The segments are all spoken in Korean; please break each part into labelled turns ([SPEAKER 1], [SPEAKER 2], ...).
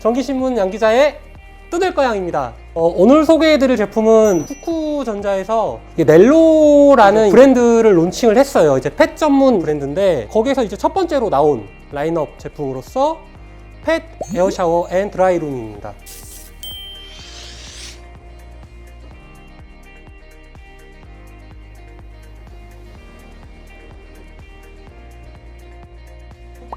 [SPEAKER 1] 전기신문 양기자의 뜯을 거양입니다. 어, 오늘 소개해드릴 제품은 쿠쿠전자에서 넬로라는 브랜드를 론칭을 했어요. 이제 펫 전문 브랜드인데 거기에서 이제 첫 번째로 나온 라인업 제품으로서 펫 에어샤워 앤 드라이룸입니다.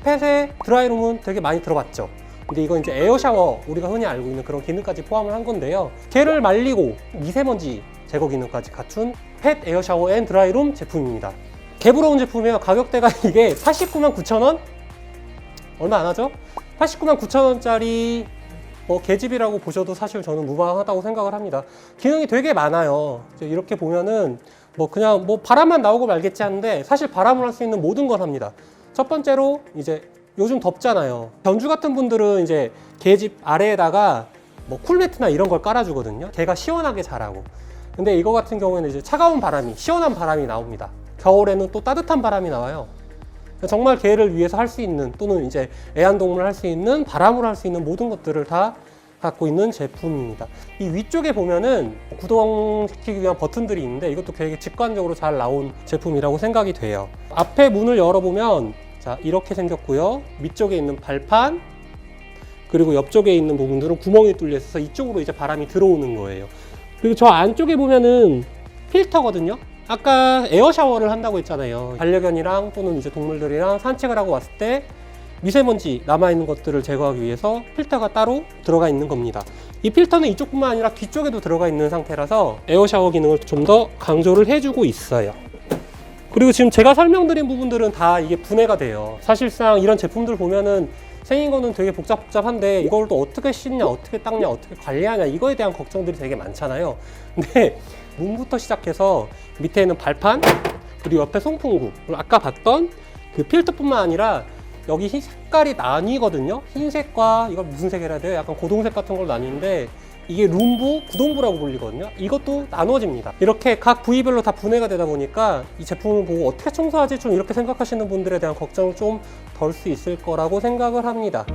[SPEAKER 1] 펫의 드라이룸은 되게 많이 들어봤죠. 근데 이건 이제 에어 샤워 우리가 흔히 알고 있는 그런 기능까지 포함을 한 건데요. 개를 말리고 미세먼지 제거 기능까지 갖춘 펫 에어 샤워 앤 드라이룸 제품입니다. 개부러운 제품이에요. 가격대가 이게 89만 9천 원? 얼마 안 하죠? 89만 9천 원짜리 뭐 개집이라고 보셔도 사실 저는 무방하다고 생각을 합니다. 기능이 되게 많아요. 이렇게 보면은 뭐 그냥 뭐 바람만 나오고 말겠지 하는데 사실 바람을 할수 있는 모든 걸 합니다. 첫 번째로 이제 요즘 덥잖아요. 견주 같은 분들은 이제 개집 아래에다가 뭐 쿨매트나 이런 걸 깔아주거든요. 개가 시원하게 자라고. 근데 이거 같은 경우에는 이제 차가운 바람이, 시원한 바람이 나옵니다. 겨울에는 또 따뜻한 바람이 나와요. 정말 개를 위해서 할 수 있는 또는 이제 애완동물을 할수 있는 바람으로 할 수 있는 모든 것들을 다 갖고 있는 제품입니다. 이 위쪽에 보면은 구동시키기 위한 버튼들이 있는데 이것도 되게 직관적으로 잘 나온 제품이라고 생각이 돼요. 앞에 문을 열어보면 자 이렇게 생겼고요. 밑쪽에 있는 발판 그리고 옆쪽에 있는 부분들은 구멍이 뚫려 있어서 이쪽으로 이제 바람이 들어오는 거예요. 그리고 저 안쪽에 보면은 필터거든요. 아까 에어 샤워를 한다고 했잖아요. 반려견이랑 또는 이제 동물들이랑 산책을 하고 왔을 때 미세먼지 남아있는 것들을 제거하기 위해서 필터가 따로 들어가 있는 겁니다. 이 필터는 이쪽뿐만 아니라 뒤쪽에도 들어가 있는 상태라서 에어 샤워 기능을 좀 더 강조를 해주고 있어요. 그리고 지금 제가 설명드린 부분들은 다 이게 분해가 돼요. 사실상 이런 제품들 보면은 생긴 거는 되게 복잡복잡한데 이걸 또 어떻게 씻냐, 어떻게 닦냐, 어떻게 관리하냐 이거에 대한 걱정들이 되게 많잖아요. 근데 문부터 시작해서 밑에 있는 발판 그리고 옆에 송풍구 그리고 아까 봤던 그 필터뿐만 아니라 여기 흰 색깔이 나뉘거든요. 흰색과 이걸 무슨 색이라 해야 돼요? 약간 고동색 같은 걸 나뉘는데 이게 룸부, 구동부라고 불리거든요. 이것도 나눠집니다. 이렇게 각 부위별로 다 분해가 되다 보니까 이 제품을 보고 어떻게 청소하지 좀 이렇게 생각하시는 분들에 대한 걱정을 좀 덜 수 있을 거라고 생각을 합니다.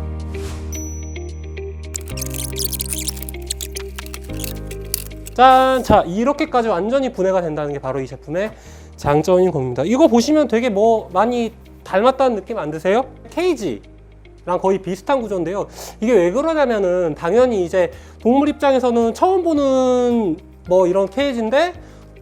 [SPEAKER 1] 짠! 자, 이렇게까지 완전히 분해가 된다는 게 바로 이 제품의 장점인 겁니다. 이거 보시면 되게 뭐 많이 닮았다는 느낌 안 드세요? 케이지 랑 거의 비슷한 구조인데요. 이게 왜 그러냐면은 당연히 이제 동물 입장에서는 처음 보는 뭐 이런 케이지인데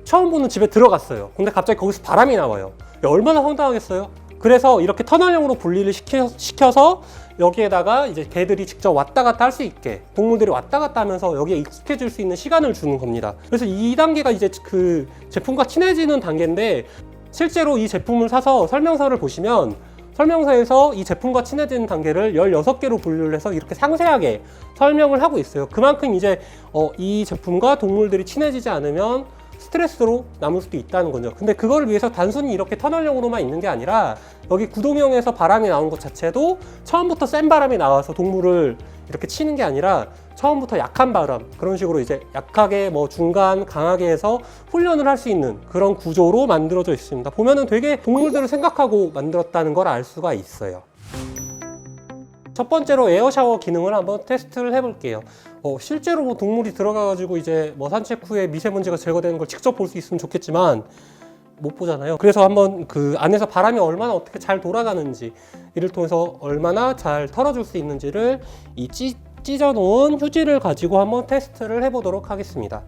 [SPEAKER 1] 처음 보는 집에 들어갔어요. 근데 갑자기 거기서 바람이 나와요. 얼마나 황당하겠어요? 그래서 이렇게 터널형으로 분리를 시켜, 시켜서 여기에다가 이제 개들이 직접 왔다 갔다 할 수 있게 동물들이 왔다 갔다 하면서 여기에 익숙해질 수 있는 시간을 주는 겁니다. 그래서 이 단계가 이제 그 제품과 친해지는 단계인데 실제로 이 제품을 사서 설명서를 보시면 설명서에서 이 제품과 친해지는 단계를 16개로 분류를 해서 이렇게 상세하게 설명을 하고 있어요. 그만큼 이제 어, 이 제품과 동물들이 친해지지 않으면 스트레스로 남을 수도 있다는 거죠. 근데 그거를 위해서 단순히 이렇게 터널형으로만 있는 게 아니라 여기 구동형에서 바람이 나온 것 자체도 처음부터 센 바람이 나와서 동물을 이렇게 치는 게 아니라 처음부터 약한 바람 그런 식으로 이제 약하게 뭐 중간 강하게 해서 훈련을 할 수 있는 그런 구조로 만들어져 있습니다. 보면은 되게 동물들을 생각하고 만들었다는 걸 알 수가 있어요. 첫 번째로 에어 샤워 기능을 한번 테스트를 해볼게요. 어, 실제로 뭐 동물이 들어가가지고 이제 뭐 산책 후에 미세먼지가 제거되는 걸 직접 볼 수 있으면 좋겠지만 못 보잖아요. 그래서 한번 그 안에서 바람이 얼마나 어떻게 잘 돌아가는지 이를 통해서 얼마나 잘 털어줄 수 있는지를 이 찢, 찢어놓은 휴지를 가지고 한번 테스트를 해보도록 하겠습니다.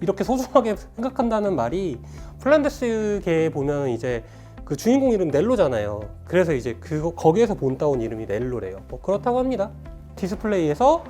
[SPEAKER 1] 이렇게 소중하게 생각한다는 말이 플란데스계에 보면 이제 그 주인공 이름 넬로잖아요. 그래서 이제 그 거기에서 본따온 이름이 넬로래요. 뭐 그렇다고 합니다. 디스플레이에서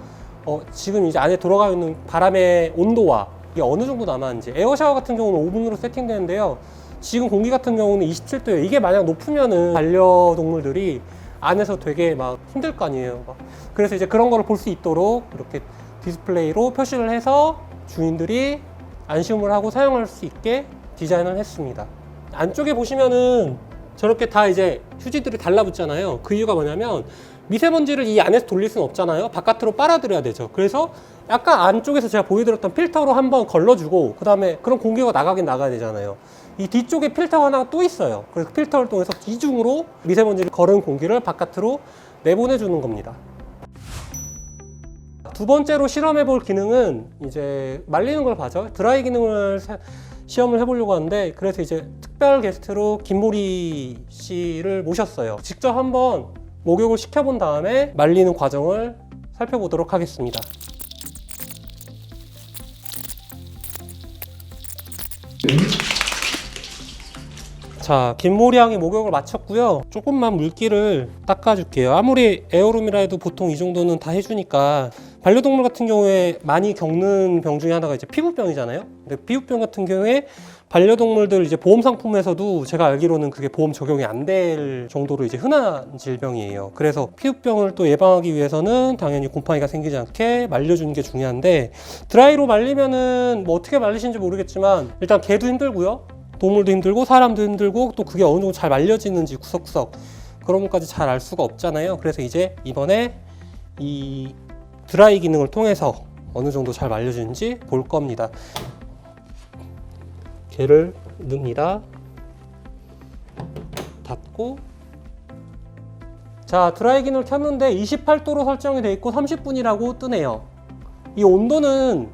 [SPEAKER 1] 어, 지금 이제 안에 들어가 있는 바람의 온도와 이게 어느 정도 남았는지 에어샤워 같은 경우는 5분으로 세팅되는데요. 지금 공기 같은 경우는 27도예요. 이게 만약 높으면은 반려동물들이 안에서 되게 막 힘들 거 아니에요. 막. 그래서 이제 그런 거를 볼 수 있도록 이렇게 디스플레이로 표시를 해서 주인들이 안심을 하고 사용할 수 있게 디자인을 했습니다. 안쪽에 보시면은 저렇게 다 이제 휴지들이 달라붙잖아요. 그 이유가 뭐냐면 미세먼지를 이 안에서 돌릴 수는 없잖아요. 바깥으로 빨아들여야 되죠. 그래서 약간 안쪽에서 제가 보여드렸던 필터로 한번 걸러주고 그 다음에 그런 공기가 나가긴 나가야 되잖아요. 이 뒤쪽에 필터가 하나 또 있어요. 그래서 필터를 통해서 이중으로 미세먼지를 걸은 공기를 바깥으로 내보내주는 겁니다. 두 번째로 실험해 볼 기능은 이제 말리는 걸 봐죠. 드라이 기능을 사- 시험을 해보려고 하는데 그래서 이제 특별 게스트로 김보리 씨를 모셨어요. 직접 한번 목욕을 시켜본 다음에 말리는 과정을 살펴보도록 하겠습니다. 자, 김모리 양이 목욕을 마쳤고요. 조금만 물기를 닦아줄게요. 아무리 에어룸이라 해도 보통 이 정도는 다 해주니까 반려동물 같은 경우에 많이 겪는 병 중에 하나가 이제 피부병이잖아요. 근데 피부병 같은 경우에 반려동물들 이제 보험 상품에서도 제가 알기로는 그게 보험 적용이 안 될 정도로 이제 흔한 질병이에요. 그래서 피부병을 또 예방하기 위해서는 당연히 곰팡이가 생기지 않게 말려주는 게 중요한데 드라이로 말리면은 뭐 어떻게 말리시는지 모르겠지만 일단 개도 힘들고요. 동물도 힘들고 사람도 힘들고 또 그게 어느 정도 잘 말려지는지 구석구석 그런 것까지 잘 알 수가 없잖아요. 그래서 이제 이번에 이 드라이 기능을 통해서 어느 정도 잘 말려지는지 볼 겁니다. 개를 넣습니다. 닫고 자 드라이 기능을 켰는데 28도로 설정이 돼 있고 30분이라고 뜨네요. 이 온도는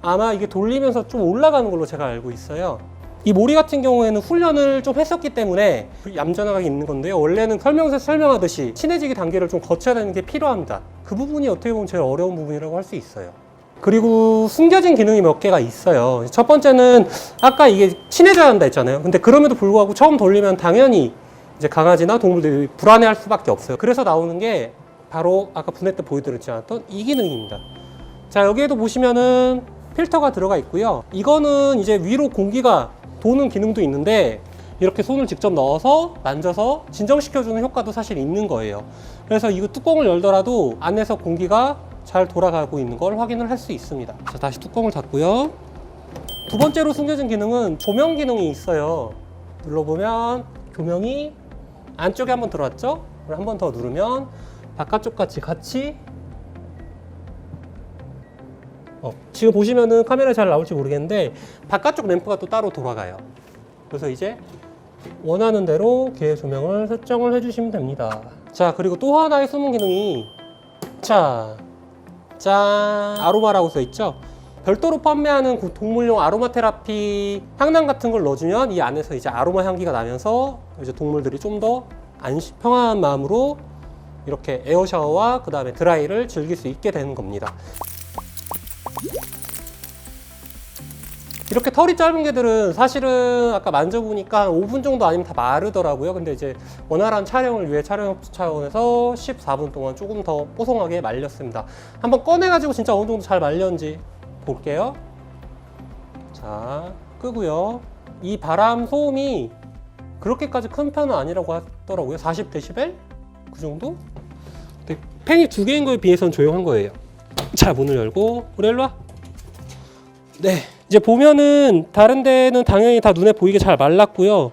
[SPEAKER 1] 아마 이게 돌리면서 좀 올라가는 걸로 제가 알고 있어요. 이 모리 같은 경우에는 훈련을 좀 했었기 때문에 얌전하게 있는 건데요. 원래는 설명서 설명하듯이 친해지기 단계를 좀 거쳐야 되는 게 필요합니다. 그 부분이 어떻게 보면 제일 어려운 부분이라고 할 수 있어요. 그리고 숨겨진 기능이 몇 개가 있어요. 첫 번째는 아까 이게 친해져야 한다 했잖아요. 근데 그럼에도 불구하고 처음 돌리면 당연히 이제 강아지나 동물들이 불안해할 수밖에 없어요. 그래서 나오는 게 바로 아까 분해 때 보여드렸지 않았던 이 기능입니다. 자 여기에도 보시면은 필터가 들어가 있고요. 이거는 이제 위로 공기가 도는 기능도 있는데 이렇게 손을 직접 넣어서 만져서 진정시켜주는 효과도 사실 있는 거예요. 그래서 이거 뚜껑을 열더라도 안에서 공기가 잘 돌아가고 있는 걸 확인을 할 수 있습니다. 자 다시 뚜껑을 닫고요. 두 번째로 숨겨진 기능은 조명 기능이 있어요. 눌러보면 조명이 안쪽에 한번 들어왔죠? 한 번 더 누르면 바깥쪽 같이 같이 어, 지금 보시면은 카메라 잘 나올지 모르겠는데 바깥쪽 램프가 또 따로 돌아가요. 그래서 이제 원하는 대로 개 조명을 설정을 해주시면 됩니다. 자 그리고 또 하나의 숨은 기능이 자, 짠 아로마라고 써 있죠. 별도로 판매하는 그 동물용 아로마 테라피 향낭 같은 걸 넣어주면 이 안에서 이제 아로마 향기가 나면서 이제 동물들이 좀 더 안심 평안한 마음으로 이렇게 에어 샤워와 그 다음에 드라이를 즐길 수 있게 되는 겁니다. 이렇게 털이 짧은 개들은 사실은 아까 만져보니까 한 5분 정도 아니면 다 마르더라고요. 근데 이제 원활한 촬영을 위해 촬영 차원에서 14분 동안 조금 더 뽀송하게 말렸습니다. 한번 꺼내가지고 진짜 어느 정도 잘 말렸는지 볼게요. 자, 끄고요. 이 바람 소음이 그렇게까지 큰 편은 아니라고 하더라고요. 40dB? 그 정도? 근데 팬이 두 개인 거에 비해서는 조용한 거예요. 자, 문을 열고, 우리 일로 와. 네. 이제 보면은 다른 데는 당연히 다 눈에 보이게 잘 말랐고요.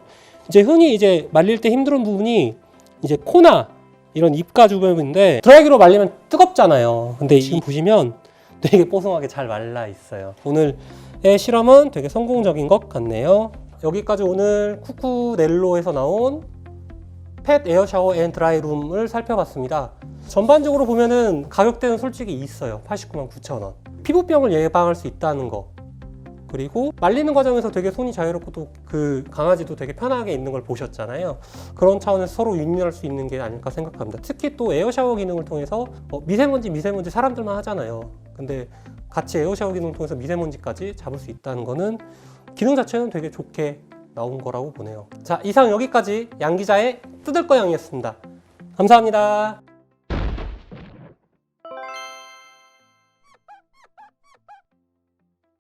[SPEAKER 1] 이제 흔히 이제 말릴 때 힘든 부분이 이제 코나 이런 입가 주변인데 드라이기로 말리면 뜨겁잖아요. 근데 지금 보시면 되게 뽀송하게 잘 말라 있어요. 오늘의 실험은 되게 성공적인 것 같네요. 여기까지 오늘 쿠쿠넬로에서 나온 펫 에어 샤워 앤 드라이룸을 살펴봤습니다. 전반적으로 보면은 가격대는 솔직히 있어요. 89만 9천 원. 피부병을 예방할 수 있다는 거. 그리고 말리는 과정에서 되게 손이 자유롭고 또 그 강아지도 되게 편하게 있는 걸 보셨잖아요. 그런 차원에서 서로 윈윈할 수 있는 게 아닐까 생각합니다. 특히 또 에어 샤워 기능을 통해서 어, 미세먼지 미세먼지 사람들만 하잖아요. 근데 같이 에어 샤워 기능을 통해서 미세먼지까지 잡을 수 있다는 거는 기능 자체는 되게 좋게 나온 거라고 보네요. 자, 이상 여기까지 양 기자의 뜯을 거 양이었습니다. 감사합니다.